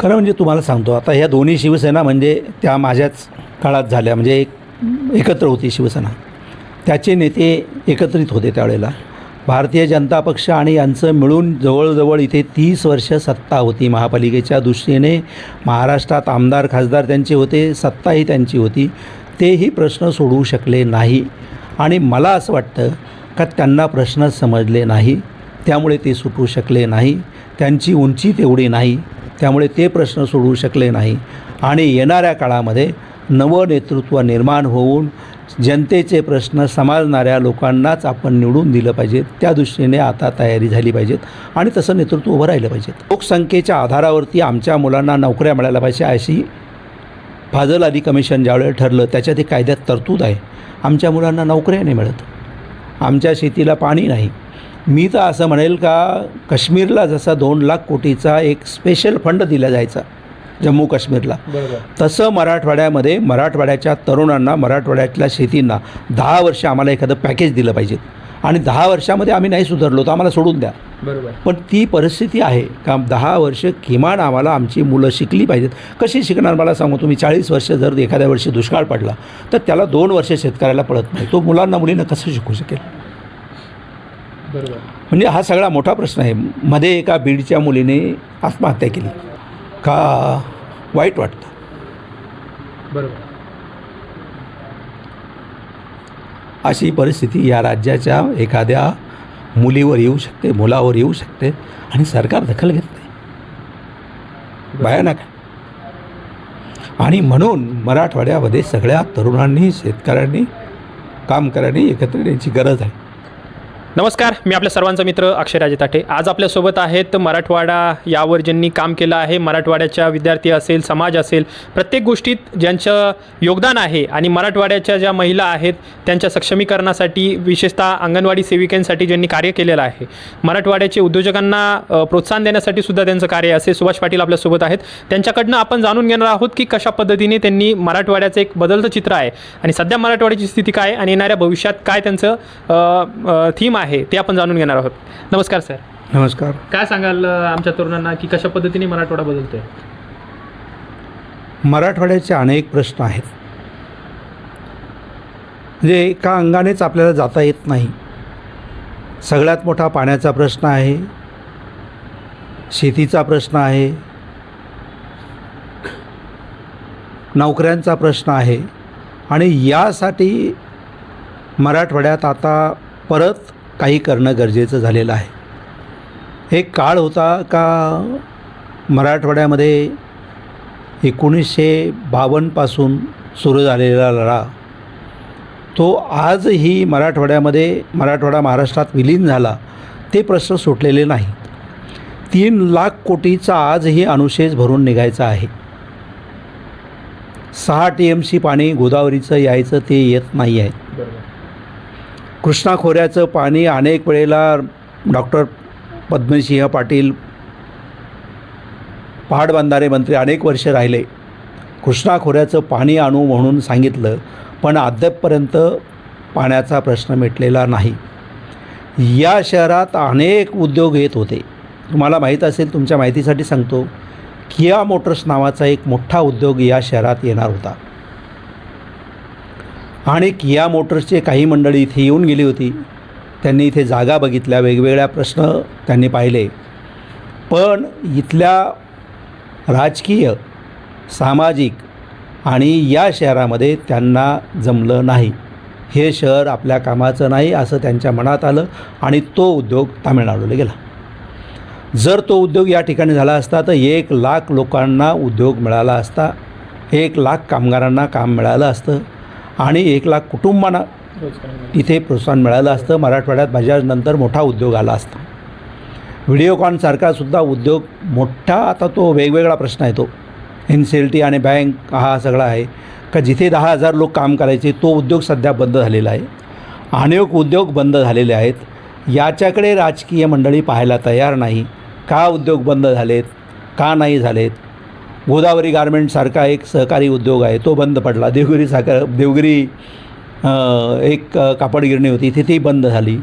खरं म्हणजे तुम्हाला सांगतो आता ह्या दोन्ही शिवसेना म्हणजे त्या माझ्याच काळात झाल्या म्हणजे एक एकत्र होती शिवसेना. त्याचे नेते एकत्रित होते त्यावेळेला. भारतीय जनता पक्ष आणि यांचं मिळून जवळजवळ इथे तीस वर्ष सत्ता होती. महापालिकेच्या दृष्टीने महाराष्ट्रात आमदार खासदार त्यांचे होते सत्ताही त्यांची होती. तेही प्रश्न सोडवू शकले नाही. आणि मला असं वाटतं का त्यांना प्रश्नच समजले नाही. त्यामुळे ते सुटू शकले नाही. त्यांची उंची तेवढी नाही. त्यामुळे ते प्रश्न सोडवू शकले नाही. आणि येणाऱ्या काळामध्ये नवं नेतृत्व निर्माण होऊन जनतेचे प्रश्न समजणाऱ्या लोकांनाच आपण निवडून दिलं पाहिजे त्या दृष्टीने आता तयारी झाली पाहिजेत आणि तसं नेतृत्व उभं राहिलं पाहिजे लोकसंख्येच्या आधारावरती आमच्या मुलांना नोकऱ्या मिळायला पाहिजे अशी फाजल अली कमिशन ज्यावेळेला ठरलं त्याच्यात ते कायद्यात तरतूद आहे. आमच्या मुलांना नोकऱ्या नाही मिळत. आमच्या शेतीला पाणी नाही. मी तर असं म्हणेल का काश्मीरला जसा दोन लाख कोटीचा एक स्पेशल फंड दिला जायचा जम्मू काश्मीरला. तसं मराठवाड्यामध्ये मराठवाड्याच्या तरुणांना मराठवाड्यातल्या शेतींना दहा वर्ष आम्हाला एखादं पॅकेज दिलं पाहिजे. आणि दहा वर्षामध्ये आम्ही नाही सुधारलो तर आम्हाला सोडून द्या. बरोबर. पण ती परिस्थिती आहे का दहा वर्ष किमान आम्हाला आमची मुलं शिकली पाहिजेत. कशी शिकणार मला सांगू? तुम्ही चाळीस वर्ष जर एखाद्या वर्षी दुष्काळ पडला तर त्याला दोन वर्ष शेतकऱ्याला पडत नाही. तो मुलांना मुलींना कसं शिकू शकेल? म्हणजे हा सगळा मोठा प्रश्न आहे. मध्ये एका बीडच्या मुलीने आत्महत्या केली. का वाईट वाटतं? बरोबर. अशी परिस्थिती या राज्याच्या एखाद्या मुलीवर येऊ शकते मुलावर येऊ शकते आणि सरकार दखल घेत नाही. भयानक आहे. आणि म्हणून मराठवाड्यामध्ये सगळ्या तरुणांनी शेतकऱ्यांनी काम करणे एकत्र येण्याची गरज आहे. नमस्कार मी आपल्या सर्वांचा मित्र अक्षय राजे ताठे आज आपल्यासोबत आहेत मराठवाडा यावर ज्यांनी काम केलं आहे मराठवाड्याच्या विद्यार्थी असेल समाज असेल प्रत्येक गोष्टीत ज्यांचं योगदान आहे आणि मराठवाड्याच्या ज्या महिला आहेत त्यांच्या सक्षमीकरणासाठी विशेषतः अंगणवाडी सेविकांसाठी ज्यांनी कार्य केलेलं आहे. मराठवाड्याचे उद्योजकांना प्रोत्साहन देण्यासाठी सुद्धा त्यांचं कार्य असे सुभाष पाटील आपल्यासोबत आहेत. त्यांच्याकडनं आपण जाणून घेणार आहोत की कशा पद्धतीने त्यांनी मराठवाड्याचं एक बदलतं चित्र आहे आणि सध्या मराठवाड्याची स्थिती काय आणि येणाऱ्या भविष्यात काय त्यांचं थीम आहे ते आपण जाणून घेणार आहोत. नमस्कार सर. नमस्कार. काय सांगाल आमच्या तरुणांना की कशा पद्धतीने मराठवाडा बदलतोय? मराठवाड्याचे अनेक प्रश्न आहेत. म्हणजे एका अंगानेच आपल्याला जाता येत नाही. सगळ्यात मोठा पाण्याचा प्रश्न आहे. शेतीचा प्रश्न आहे. नोकऱ्यांचा प्रश्न आहे. आणि यासाठी मराठवाड्यात आता परत काही करणं गरजेचं झालेलं आहे. एक काळ होता का मराठवाड्यामध्ये एकोणीसशे बावन्नपासून सुरू झालेला लढा तो आजही मराठवाड्यामध्ये मराठवाडा महाराष्ट्रात विलीन झाला ते प्रश्न सुटलेले नाहीत. तीन लाख कोटीचा आजही अनुशेष भरून निघायचा आहे. सहा टी एम सी पाणी गोदावरीचं यायचं ते येत नाही आहे. बरोबर कृष्णा खोऱ्याचं पाणी अनेक वेळेला डॉक्टर पद्मसिंह पाटील पहाड बांधारे मंत्री अनेक वर्ष राहिले. कृष्णा खोऱ्याचं पाणी आणू म्हणून सांगितलं पण अद्यापपर्यंत पाण्याचा प्रश्न मिटलेला नाही. या शहरात अनेक उद्योग येत होते. तुम्हाला माहीत असेल तुमच्या माहितीसाठी सांगतो किया मोटर्स नावाचा एक मोठा उद्योग या शहरात येणार होता. आणि किया मोटर्सचे काही मंडळी इथे येऊन गेली होती. त्यांनी इथे जागा बघितल्या वेगवेगळ्या प्रश्न त्यांनी पाहिले. पण इथल्या राजकीय सामाजिक आणि या शहरामध्ये त्यांना जमलं नाही. हे शहर आपल्या कामाचं नाही असं त्यांच्या मनात आलं आणि तो उद्योग तामिळनाडूला गेला. जर तो उद्योग या ठिकाणी झाला असता तर एक लाख लोकांना उद्योग मिळाला असता एक लाख कामगारांना काम मिळालं असतं. आणि एक लाख कुटुंबांना तिथे प्रोत्साहन मिळालं असतं. मराठवाड्यात बजाजनंतर मोठा उद्योग आला असता. व्हिडिओकॉनसारखा सुद्धा उद्योग मोठा आता तो वेगवेगळा प्रश्न आहे तो. एन सी एल टी आणि बँक हा सगळा आहे. का जिथे दहा हजार लोक काम करायचे तो उद्योग सध्या बंद झालेला आहे. अनेक उद्योग बंद झालेले आहेत. याच्याकडे राजकीय मंडळी पाहायला तयार नाही. का उद्योग बंद झालेत? का नाही झालेत? गोदावरी गारमेंटसारखा एक सहकारी उद्योग आहे तो बंद पडला. देवगिरी साखर देवगिरी एक कापडगिरणी कापड गिरणी होती तिथेही बंद झाली.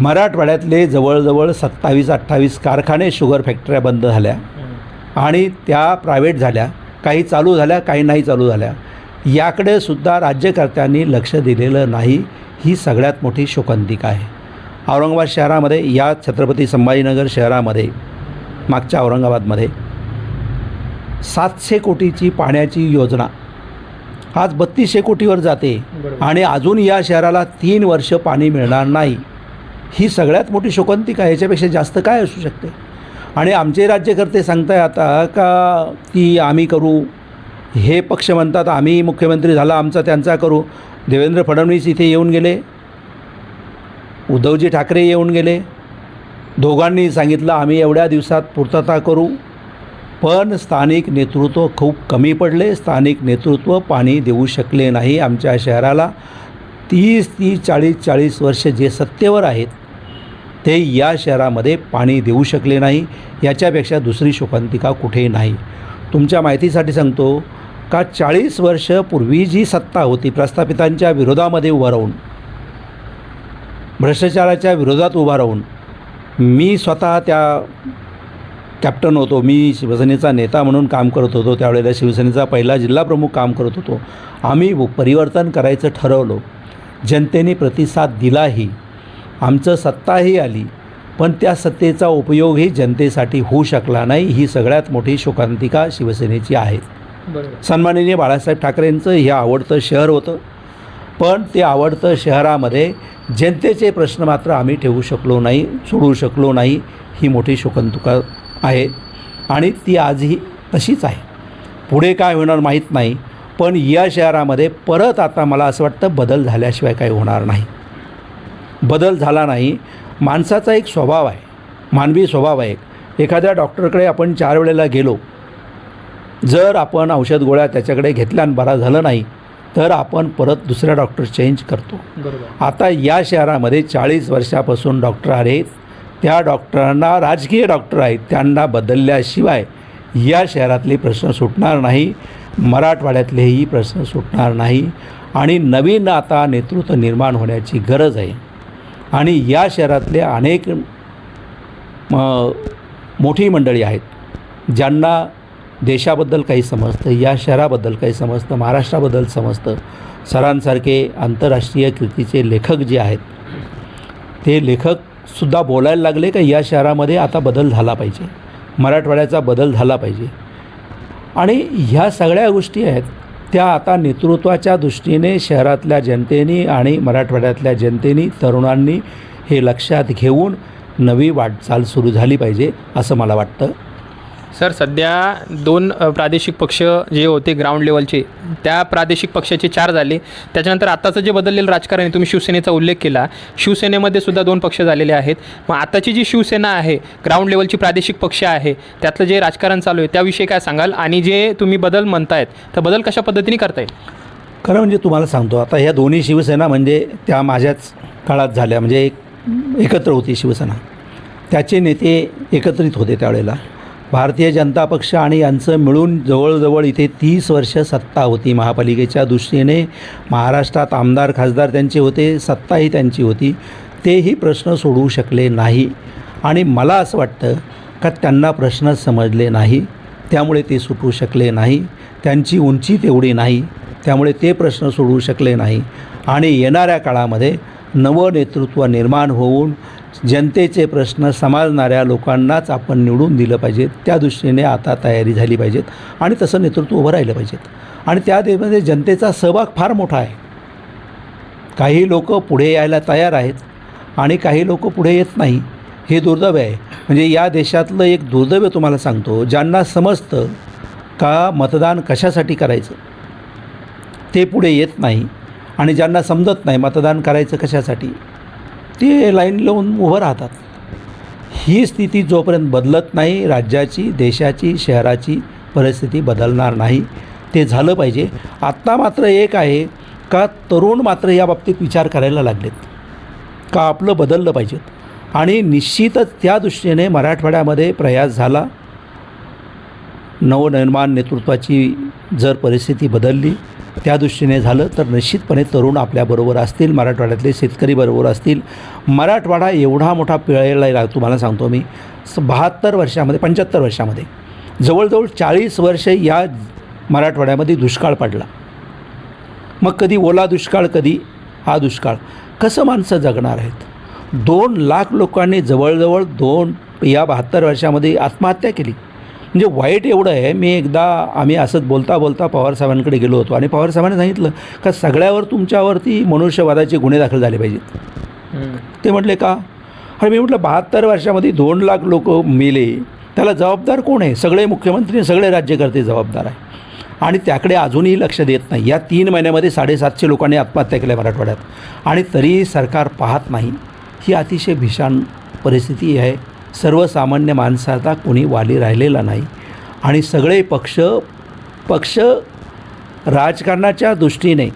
मराठवाड्यातले जवळजवळ सत्तावीस अठ्ठावीस कारखाने शुगर फॅक्टऱ्या बंद झाल्या. आणि त्या प्रायव्हेट झाल्या. काही चालू झाल्या काही नाही चालू झाल्या. याकडे सुद्धा राज्यकर्त्यांनी लक्ष दिलेलं नाही. ही सगळ्यात मोठी शोकांतिका आहे. औरंगाबाद शहरामध्ये या छत्रपती संभाजीनगर शहरामध्ये मागच्या औरंगाबादमध्ये सातशे कोटीची पाण्याची योजना. आज बत्तीसशे कोटीवर जाते आणि अजून या शहराला तीन वर्ष पाणी मिळणार नाही. ही सगळ्यात मोठी शोकांतिका आहे याच्यापेक्षा जास्त काय असू शकते? आणि आमचे राज्यकर्ते सांगताय आता का ती आम्ही करू? हे पक्ष म्हणतात आम्ही मुख्यमंत्री झाला आमचा त्यांचा करू. देवेंद्र फडणवीस इथे येऊन गेले. उद्धवजी ठाकरे येऊन गेले. दोघांनी सांगितलं आम्ही एवढ्या दिवसात पूर्तता करू. पण स्थानिक नेतृत्व खूप कमी पडले. स्थानिक नेतृत्व पाणी देऊ शकले नाही आमच्या शहराला. तीस तीस चाळीस चाळीस वर्ष जे सत्तेवर आहेत ते या शहरामध्ये पाणी देऊ शकले नाही. याच्यापेक्षा दुसरी शोकांतिका कुठे नाही. तुमच्या माहितीसाठी सांगतो का चाळीस वर्ष पूर्वी जी सत्ता होती प्रस्थापितांच्या विरोधामध्ये उभं राहून भ्रष्टाचाराच्या विरोधात उभा राहून मी स्वतः त्या कॅप्टन होतो. मी शिवसेनेचा नेता म्हणून काम करत होतो. त्यावेळेला शिवसेनेचा पहिला जिल्हाप्रमुख काम करत होतो. आम्ही परिवर्तन करायचं ठरवलं. जनतेने प्रतिसाद दिलाही. आमचं सत्ताही आली. पण त्या सत्तेचा उपयोगही जनतेसाठी होऊ शकला नाही. ही सगळ्यात मोठी शोकांतिका शिवसेनेची आहे. सन्माननीय बाळासाहेब ठाकरेंचं हे आवडतं शहर होतं. पण ते आवडतं शहरामध्ये जनतेचे प्रश्न मात्र आम्ही ठेवू शकलो नाही सोडवू शकलो नाही ही मोठी शोकांतिका आहे. आणि ती आजही तशीच आहे. पुढे काय होणार माहीत नाही पण या शहरामध्ये परत आता मला असं वाटतं बदल झाल्याशिवाय काही होणार नाही. बदल झाला नाही माणसाचा एक स्वभाव आहे मानवी स्वभाव आहे एखाद्या डॉक्टरकडे आपण चार वेळेला गेलो जर आपण औषध गोळ्या त्याच्याकडे घेतल्या आणि बरा झालं नाही तर आपण परत दुसऱ्या डॉक्टर चेंज करतो. आता या शहरामध्ये चाळीस वर्षापासून डॉक्टर आहेत त्या डॉक्टरांना राजकीय डॉक्टर आहेत त्यांना बदलल्याशिवाय या शहरातले प्रश्न सुटणार नाही मराठवाड्यातलेही प्रश्न सुटणार नाही आणि नवीन आता नेतृत्व निर्माण होण्याची गरज आहे. आणि या शहरातले अनेक मोठी मंडळी आहेत ज्यांना देशाबद्दल काही समजतं या शहराबद्दल काही समजतं महाराष्ट्राबद्दल समजतं. सरांसारखे आंतरराष्ट्रीय कीर्तीचे लेखक जे आहेत ते लेखक सुद्धा बोलायला लागले का या शहरामध्ये आता बदल झाला पाहिजे? मराठवाड्याचा बदल झाला पाहिजे. आणि ह्या सगळ्या गोष्टी आहेत त्या आता नेतृत्वाच्या दृष्टीने शहरातल्या जनतेने आणि मराठवाड्यातल्या जनतेने तरुणांनी हे लक्षात घेऊन नवी वाटचाल सुरू झाली पाहिजे असं मला वाटतं. सर सध्या दोन प्रादेशिक पक्ष जे होते ग्राउंड लेवलचे त्या प्रादेशिक पक्षाचे चार झाले. त्याच्यानंतर आताचं जे बदललेलं राजकारण आहे तुम्ही शिवसेनेचा उल्लेख केला. शिवसेनेमध्ये सुद्धा दोन पक्ष झालेले आहेत. मग आताची जी शिवसेना आहे ग्राउंड लेवलची प्रादेशिक पक्ष आहे त्यातलं जे राजकारण चालू आहे त्याविषयी काय सांगाल? आणि जे तुम्ही बदल म्हणतायत तर बदल कशा पद्धतीने करता येईल खरं म्हणजे तुम्हाला सांगतो आता ह्या दोन्ही शिवसेना म्हणजे त्या माझ्याच काळात झाल्या. म्हणजे एक एकत्र होती शिवसेना. त्याचे नेते एकत्रित होते त्यावेळेला. भारतीय जनता पक्ष आणि यांचं मिळून जवळजवळ इथे तीस वर्ष सत्ता होती. महापालिकेच्या दृष्टीने महाराष्ट्रात आमदार खासदार त्यांचे होते सत्ताही त्यांची होती. तेही प्रश्न सोडवू शकले नाही. आणि मला असं वाटतं का त्यांना प्रश्न समजले नाही. त्यामुळे ते सुटू शकले नाही. त्यांची उंची तेवढी नाही. त्यामुळे ते प्रश्न सोडवू शकले नाही. आणि येणाऱ्या काळामध्ये नवं नेतृत्व निर्माण होऊन जनतेचे प्रश्न समाजणाऱ्या लोकांनाच आपण निवडून दिलं पाहिजे त्या दृष्टीने आता तयारी झाली पाहिजेत आणि तसं नेतृत्व उभं राहिलं पाहिजेत. आणि त्या देमध्ये जनतेचा सहभाग फार मोठा आहे. काही लोक पुढे यायला तयार आहेत आणि काही लोक पुढे येत नाही. हे दुर्दैव आहे. म्हणजे या देशातलं एक दुर्दैव तुम्हाला सांगतो ज्यांना समजतं का मतदान कशासाठी करायचं? ते पुढे येत नाही आणि ज्यांना समजत नाही मतदान करायचं कशासाठी ते लाईन लावून उभं राहतात. ही स्थिती जोपर्यंत बदलत नाही राज्याची देशाची शहराची परिस्थिती बदलणार नाही ते झालं पाहिजे. आत्ता मात्र एक आहे का तरुण मात्र या बाबतीत विचार करायला लागलेत. का आपलं बदललं पाहिजे? आणि निश्चितच त्या दृष्टीने मराठवाड्यामध्ये प्रयास झाला. नवनिर्माण नेतृत्वाची जर परिस्थिती बदलली त्या दृष्टीने झालं तर निश्चितपणे तरुण आपल्याबरोबर असतील मराठवाड्यातले शेतकरी बरोबर असतील. मराठवाडा एवढा मोठा पिळायला लाग तुम्हाला सांगतो मी. बहात्तर वर्षामध्ये पंच्याहत्तर वर्षामध्ये. जवळजवळ चाळीस वर्षे या मराठवाड्यामध्ये दुष्काळ पडला. मग कधी ओला दुष्काळ कधी हा दुष्काळ. कसं माणसं जगणार आहेत? दोन लाख लोकांनी जवळजवळ दोन या बहात्तर वर्षामध्ये आत्महत्या केली. म्हणजे वाईट एवढं आहे मी एकदा आम्ही असंच बोलता बोलता पवारसाहेबांकडे गेलो होतो आणि पवारसाहेबांनी सांगितलं का सगळ्यावर तुमच्यावरती मनुष्यवादाचे गुन्हे दाखल झाले पाहिजेत. ते म्हटले का? अरे मी म्हटलं बहात्तर वर्षामध्ये दोन लाख लोक मेले त्याला जबाबदार कोण आहे? सगळे मुख्यमंत्री सगळे राज्यकर्ते जबाबदार आहे. आणि त्याकडे अजूनही लक्ष देत नाही. या तीन महिन्यामध्ये साडेसातशे लोकांनी आत्महत्या केल्या मराठवाड्यात. आणि तरीही सरकार पाहत नाही. ही अतिशय भीषण परिस्थिती आहे. सर्वसामान्य माणसाचा कोणी वाली राहिलेला नाही. आणि सगळे पक्ष पक्ष राजकारणाच्या दृष्टीने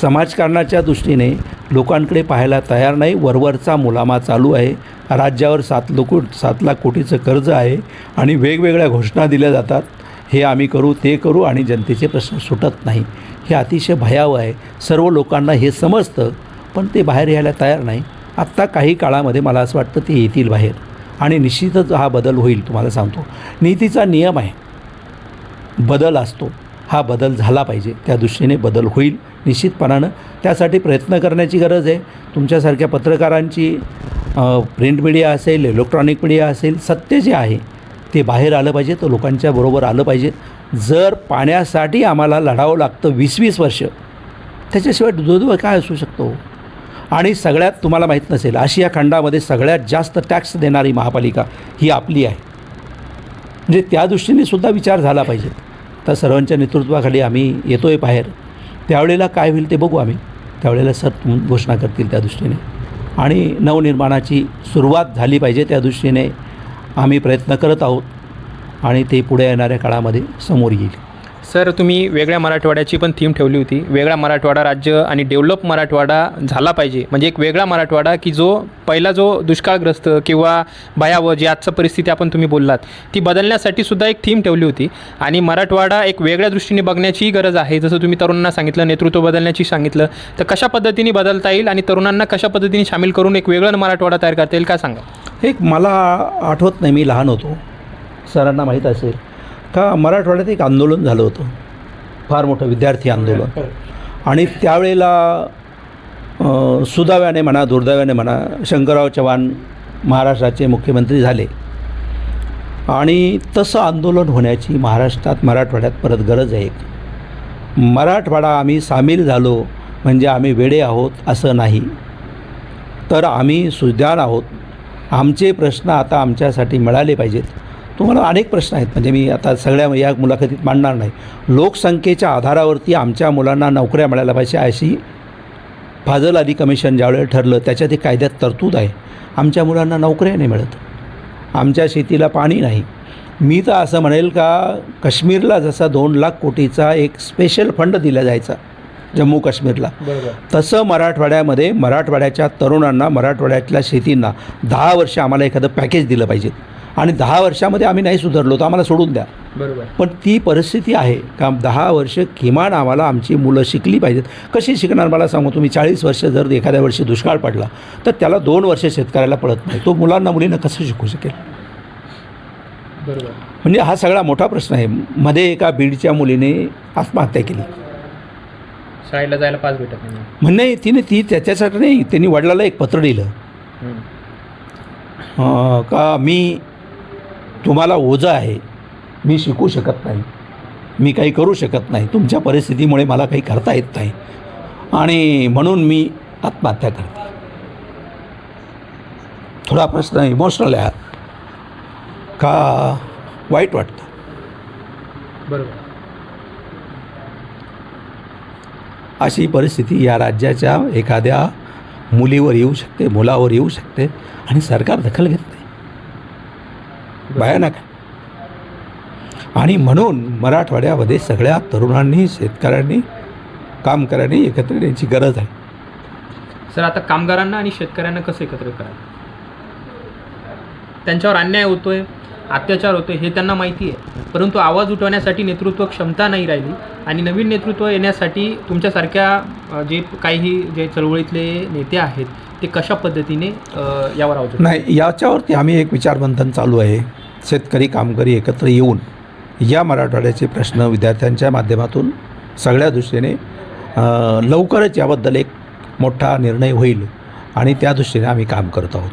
समाजकारणाच्या दृष्टीने लोकांकडे पाहायला तयार नाही. वरवरचा मुलामा चालू आहे. राज्यावर सात लोक सात लाख कोटीचं कर्ज आहे आणि वेगवेगळ्या घोषणा दिल्या जातात. हे आम्ही करू ते करू आणि जनतेचे प्रश्न सुटत नाही. हे अतिशय भयावह आहे. सर्व लोकांना हे समजतं पण ते बाहेर यायला तयार नाही. आत्ता काही काळामध्ये मला असं वाटतं ते येतील बाहेर. आणि निश्चितच हा बदल होईल तुम्हाला सांगतो. नीतीचा नियम आहे. बदल असतो. हा बदल झाला पाहिजे. त्या दृष्टीने बदल होईल निश्चितपणानं. त्यासाठी प्रयत्न करण्याची गरज आहे. तुमच्यासारख्या पत्रकारांची प्रिंट मीडिया असेल इलेक्ट्रॉनिक मीडिया असेल सत्य जे आहे ते बाहेर आलं पाहिजे तर लोकांच्या बरोबर आलं पाहिजे. जर पाण्यासाठी आम्हाला लढावं लागतं वीस वीस वर्ष त्याच्याशिवाय दुर्दैव काय असू शकतो? आणि सगळ्यात तुम्हाला माहीत नसेल आशिया खंडामध्ये सगळ्यात जास्त टॅक्स देणारी महापालिका ही आपली आहे. म्हणजे त्या दृष्टीने सुद्धा विचार झाला पाहिजे. तर सर्वांच्या नेतृत्वाखाली आम्ही येतो आहे बाहेर. त्यावेळेला काय होईल ते बघू आम्ही. त्यावेळेला सर घोषणा करतील त्या दृष्टीने. आणि नवनिर्माणाची सुरुवात झाली पाहिजे त्या दृष्टीने आम्ही प्रयत्न करत आहोत. आणि ते पुढे येणाऱ्या काळामध्ये समोर येईल. सर तुम्ही वेगळ्या मराठवाड्याची पण थीम ठेवली होती. वेगळा मराठवाडा राज्य आणि डेव्हलप मराठवाडा झाला पाहिजे. म्हणजे एक वेगळा मराठवाडा की जो पहिला जो दुष्काळग्रस्त किंवा भयावह जी आजचं परिस्थिती आपण तुम्ही बोललात ती बदलण्यासाठी सुद्धा एक थीम ठेवली होती. आणि मराठवाडा एक वेगळ्या दृष्टीने बघण्याचीही गरज आहे. जसं तुम्ही तरुणांना सांगितलं नेतृत्व बदलण्याची सांगितलं तर कशा पद्धतीने बदलता येईल आणि तरुणांना कशा पद्धतीने सामील करून एक वेगळं मराठवाडा तयार करता येईल काय सांगा एक मला आठवत नाही मी लहान होतो. सरांना माहीत असेल. का मराठवाड्यात एक आंदोलन झालं होतं. फार मोठं विद्यार्थी आंदोलन. आणि त्यावेळेला अ, सुदैवाने म्हणा दुर्दैवाने म्हणा शंकरराव चव्हाण महाराष्ट्राचे मुख्यमंत्री झाले. आणि तसं आंदोलन होण्याची महाराष्ट्रात मराठवाड्यात परत गरज आहे मराठवाडा आम्ही सामील झालो म्हणजे आम्ही वेडे आहोत असं नाही. तर आम्ही सुज्ञान आहोत. आमचे प्रश्न आता आमच्यासाठी मिळाले पाहिजेत. तुम्हाला अनेक प्रश्न आहेत. म्हणजे मी आता सगळ्या या मुलाखतीत मांडणार नाही. लोकसंख्येच्या आधारावरती आमच्या मुलांना नोकऱ्या मिळायला पाहिजे अशी फाजल अली कमिशन ज्यावेळेला ठरलं त्याच्यात एक कायद्यात तरतूद आहे. आमच्या मुलांना नोकऱ्या नाही मिळत. आमच्या शेतीला पाणी नाही. मी तर असं म्हणेल का काश्मीरला जसा दोन लाख कोटीचा एक स्पेशल फंड दिला जायचा जम्मू काश्मीरला. तसं मराठवाड्यामध्ये मराठवाड्याच्या तरुणांना मराठवाड्यातल्या शेतींना दहा वर्ष आम्हाला एखादं पॅकेज दिलं पाहिजे. आणि दहा वर्षामध्ये आम्ही नाही सुधारलो तर आम्हाला सोडून द्या. बरोबर. पण ती परिस्थिती आहे का दहा वर्ष किमान आम्हाला आमची मुलं शिकली पाहिजेत. कशी शिकणार मला सांगू? तुम्ही चाळीस वर्ष जर एखाद्या वर्षी दुष्काळ पडला तर त्याला दोन वर्ष शेतकऱ्याला पडत नाही. तो मुलांना मुलींना कसं शिकू शकेल? बरोबर. म्हणजे हा सगळा मोठा प्रश्न आहे. मध्ये एका बीडच्या मुलीने आत्महत्या केली. शाळेला जायला पास भेटत नाही. म्हणजे तिने ती त्याच्यासाठी नाही त्यांनी वडिलाला एक पत्र दिलं अं, का मी तुम्हाला ओझं आहे. मी शिकू शकत नाही. मी काही करू शकत नाही. तुमच्या परिस्थितीमुळे मला काही करता येत नाही. आणि म्हणून मी आत्महत्या करते. थोडा प्रश्न इमोशनल आहे. का वाईट वाटतं? बरोबर. अशी परिस्थिती या राज्याच्या एखाद्या मुलीवर येऊ शकते मुलावर येऊ शकते आणि सरकार दखल घेत भयानक आहे. आणि म्हणून मराठवाड्यामध्ये सगळ्या तरुणांनी शेतकऱ्यांनी कामकऱ्यांनी एकत्र येण्याची गरज आहे सर आता कामगारांना आणि शेतकऱ्यांना कसं एकत्र करा त्यांच्यावर अन्याय होतोय अत्याचार होतोय हे त्यांना माहिती आहे परंतु आवाज उठवण्यासाठी नेतृत्व क्षमता नाही राहिली आणि नवीन नेतृत्व येण्यासाठी तुमच्यासारख्या जे काही जे चळवळीतले नेते आहेत ते कशा पद्धतीने यावर आवाज? नाही याच्यावरती आम्ही एक विचारमंथन चालू आहे शेतकरी कामकरी एकत्र येऊन या मराठवाड्याचे प्रश्न विद्यार्थ्यांच्या माध्यमातून सगळ्या दृष्टीने लवकरच याबद्दल एक मोठा निर्णय होईल आणि त्या दृष्टीने आम्ही काम करत आहोत.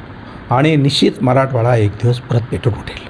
आणि निश्चित मराठवाडा एक दिवस परत पेटून उठेल.